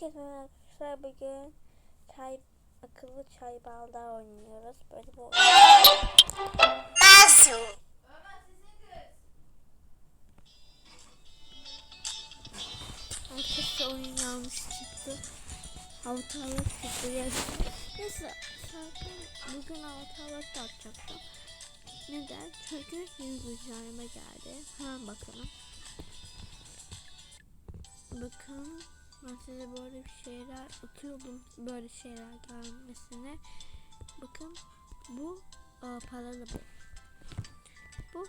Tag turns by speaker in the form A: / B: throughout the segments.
A: Herkese arkadaşlar bugün çay akıllı çay bardağı oynuyoruz. Böyle bu
B: Nasıl?
A: Arkadaşlar oyun yanlış çıktı. Avatarlar çıktı. Yani. Neyse zaten bugün avatarlar da atacaktım. Neden? Çünkü güncelleme geldi. Hemen bakalım. Bakın ben size böyle bir şeyler atıyordum. Böyle şeyler gelmesine. Bakın bu aa, paralı bu. Bu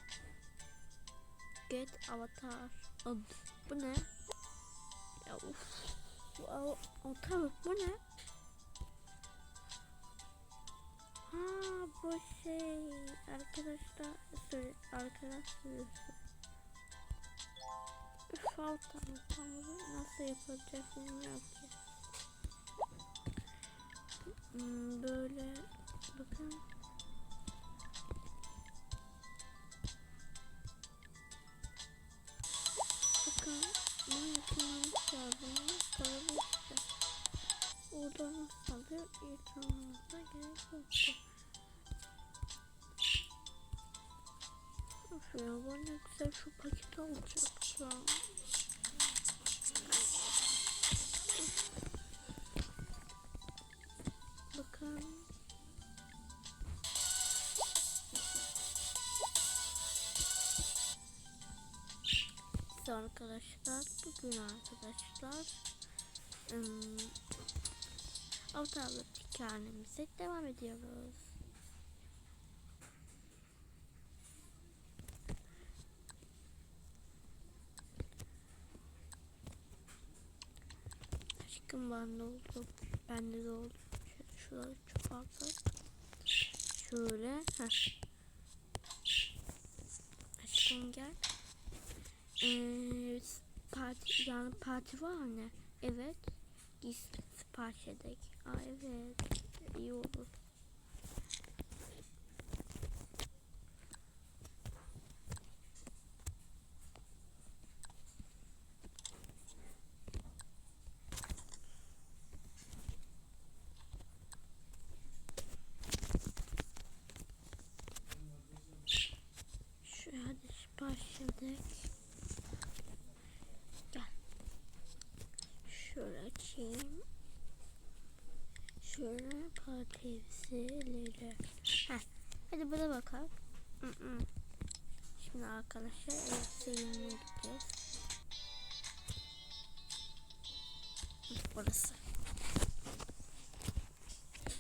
A: Get Avatar. Aa, bu ne? Ya uf. Bu av- avatar bu ne? Ha bu şey arkadaşlar arkadaşlar Üf avatar tam nasıl yapılacak bilmiyorum ki. Hmm, böyle bakın Bakın bunu yapmamız lazım. Paralı işte. Orada nasıl alıyor? Yatırmamıza gerek yoktu. Of ya bu ne güzel şu paket alacaktım. Bakın. Arkadaşlar bugün arkadaşlar ım, avatarlık hikayemize devam ediyoruz. Aşkım bende oldu. Bende de oldu. Şöyle şurayı çoğaltalım. Şöyle. Heh. Aşkım gel. Ee, parti yani parti var ne? Evet. Gizli sipariş edek. Aa evet. İyi olur. Şu hadi sipariş edek. Gel. Şöyle açayım. Şöyle patatesleri. Heh. Hadi buna bakalım. Hı hı. Şimdi arkadaşlar elbiseyle gideceğiz. Burası.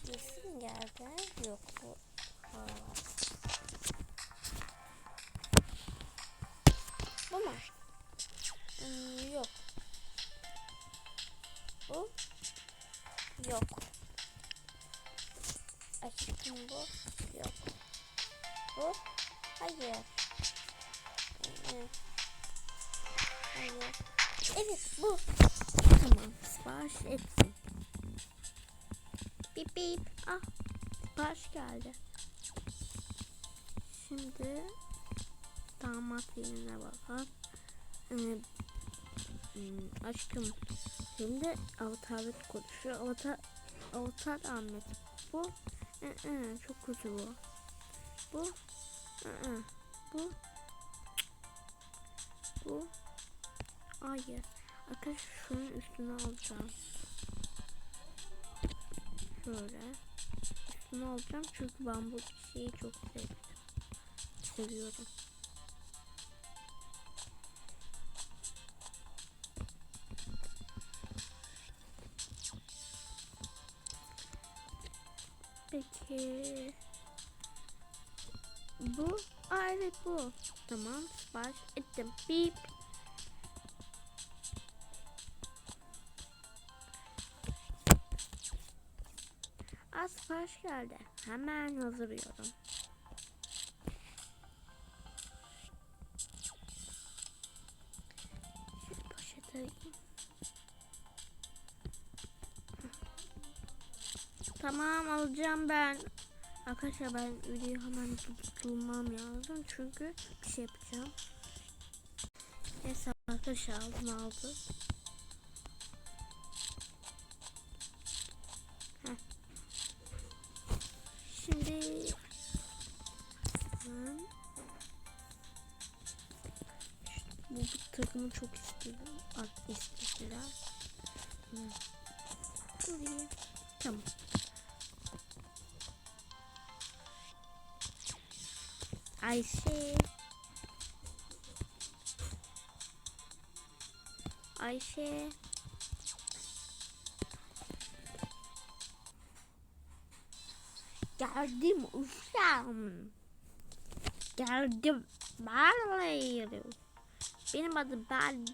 A: Kesin geldi. Yok bu. Ha. Bu mu? Hmm, yok. Bu? Yok. Aşkım bu? Yok. Bu? Hayır. Hayır. Evet bu. Tamam sipariş ettim. Bip bip. Ah sipariş geldi. Şimdi damat yerine bakalım. Ee, hmm, aşkım şimdi avatarlık konuşuyor. Avatar, avatar Ahmet. Bu ı -ı, çok kötü bu. Bu ı -ı, bu bu hayır. Arkadaşlar şunun üstüne alacağım. Şöyle üstüne alacağım çünkü ben bu şeyi çok sevdim. Seviyorum. Peki. Bu? Aa evet bu. Tamam sipariş ettim. Bip. Aa sipariş geldi. Hemen hazırlıyorum. Şöyle poşete Tamam alacağım ben. Arkadaşlar ben videoyu hemen bulmam lazım çünkü bir şey yapacağım. Neyse arkadaşlar aldım aldı. Şimdi ben bu, takımı çok istedim. At istediler. Hmm. Tamam. Tamam. Ayşe. Ayşe. Geldim uşağım. Geldim. Bağırıyorum. Benim adım Bal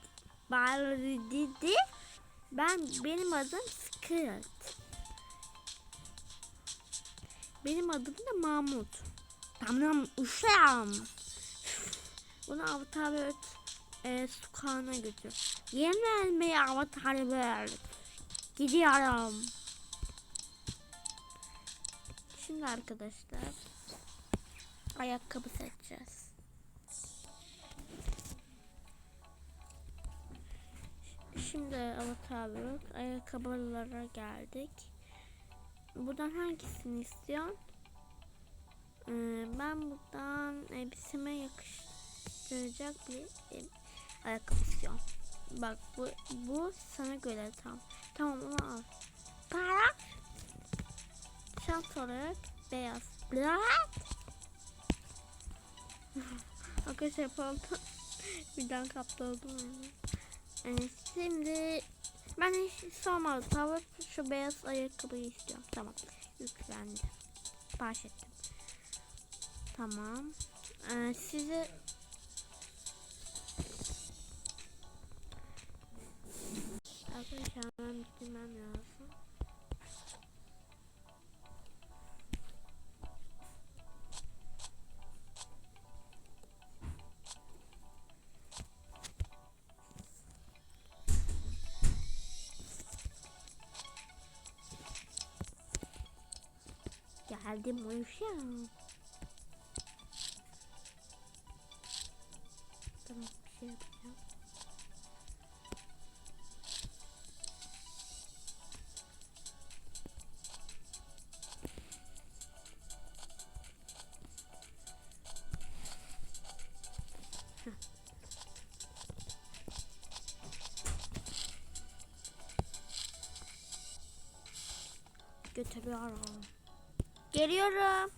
A: Balridi. Ben benim adım Skirt. Benim adım da Mahmut. Tamam uşağım. Bunu avatar böyle e, sokağına götür. Yeni elmeyi avatar ver. Gidiyorum. Şimdi arkadaşlar ayakkabı seçeceğiz. Şimdi avatar ayakkabılara geldik. Buradan hangisini istiyorsun? Ee, ben buradan elbiseme yakıştıracak bir ayakkabı istiyorum. Bak bu bu sana göre tam. Tamam onu al. Para. Şans olarak beyaz. Black. Arkadaşlar pardon. Birden kaptırdım onu. Ee, şimdi ben hiç sormadım. Tavuk şu beyaz ayakkabıyı istiyorum. Tamam. Yüklendi. Baş ettim. Tamam. Ee, size Arkadaşlar ben bitirmem lazım. Geldim uyuşum. Götürüyorum. Geliyorum.